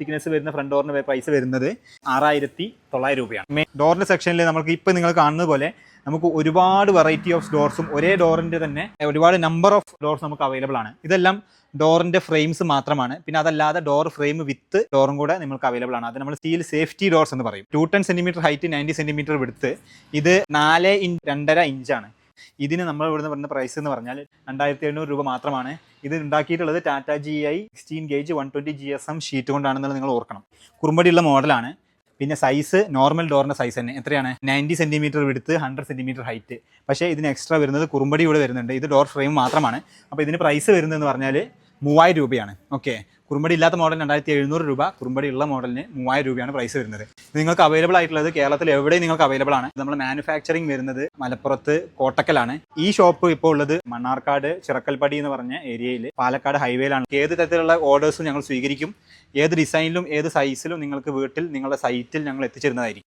Thickness വരുന്ന front ഡോറിന് price വരുന്നത് ആറായിരത്തി തൊള്ളായിരം രൂപയാണ്. മെയിൻ ഡോറിന്റെ സെക്ഷനിൽ നമുക്ക് ഇപ്പം നിങ്ങൾ കാണുന്നത് പോലെ നമുക്ക് ഒരുപാട് വെറൈറ്റി ഓഫ് ഡോർസും ഒരേ ഡോറിന്റെ തന്നെ ഒരുപാട് നമ്പർ ഓഫ് ഡോർസ് നമുക്ക് അവൈലബിൾ ആണ്. ഇതെല്ലാം ഡോറിന്റെ ഫ്രെയിംസ് മാത്രമാണ്. പിന്നെ അതല്ലാതെ ഡോർ ഫ്രെയിം വിത്ത് ഡോറും കൂടെ നിങ്ങൾക്ക് അവൈലബിൾ ആണ്. അത് നമ്മൾ സ്റ്റീൽ സേഫ്റ്റി ഡോർസ് എന്ന് പറയും. Two ten centimetre height ninety centimetre width ഇത് നാല് ഇഞ്ച് രണ്ടര ഇഞ്ചാണ്. ഇതിന് നമ്മൾ ഇവിടുന്ന് പറഞ്ഞ പ്രൈസ് എന്ന് പറഞ്ഞാൽ രണ്ടായിരത്തി എണ്ണൂറ് രൂപ മാത്രമാണ്. ഇത് ഉണ്ടാക്കിയിട്ടുള്ളത് Tata G I sixteen gauge one twenty G S M sheet കൊണ്ടാണെന്നുള്ളത് നിങ്ങൾ ഓർക്കണം. കുറുമ്പടിയുള്ള മോഡലാണ് പിന്നെ സൈസ് നോർമൽ ഡോറിന്റെ സൈസ് തന്നെ. എത്രയാണ്? Ninety centimetre width hundred centimetre height പക്ഷേ ഇതിന് എക്സ്ട്രാ വരുന്നത് കുറുമ്പടി ഇവിടെ വരുന്നുണ്ട്. ഇത് ഡോർ ഫ്രെയിം മാത്രമാണ്. അപ്പോൾ ഇതിന് പ്രൈസ് വരുന്നതെന്ന് പറഞ്ഞാൽ മൂവായിരം രൂപയാണ്. ഓക്കെ കുറുമ്പടി ഇല്ലാത്ത മോഡൽ രണ്ടായിരത്തി എഴുന്നൂറ് രൂപ കുറുമ്പടി ഉള്ള മോഡലിന് മൂവായിരം രൂപയാണ് പ്രൈസ് വരുന്നത്. നിങ്ങൾക്ക് അവൈലബിൾ ആയിട്ടുള്ളത് കേരളത്തിൽ എവിടെയും നിങ്ങൾക്ക് അവൈലബിൾ ആണ്. നമ്മൾ മാനുഫാക്ചറിംഗ് വരുന്നത് മലപ്പുറത്ത് കോട്ടക്കലാണ്. ഈ ഷോപ്പ് ഇപ്പോൾ ഉള്ളത് മണ്ണാർക്കാട് ചിറക്കൽപ്പടി എന്ന് പറഞ്ഞ ഏരിയയിൽ പാലക്കാട് ഹൈവേയിലാണ് ഏത് തരത്തിലുള്ള ഓർഡേഴ്സും ഞങ്ങൾ സ്വീകരിക്കും. ഏത് ഡിസൈനിലും ഏത് സൈസിലും നിങ്ങൾക്ക് വീട്ടിൽ നിങ്ങളുടെ സൈറ്റിൽ ഞങ്ങൾ എത്തിച്ചിരുന്നതായിരിക്കും.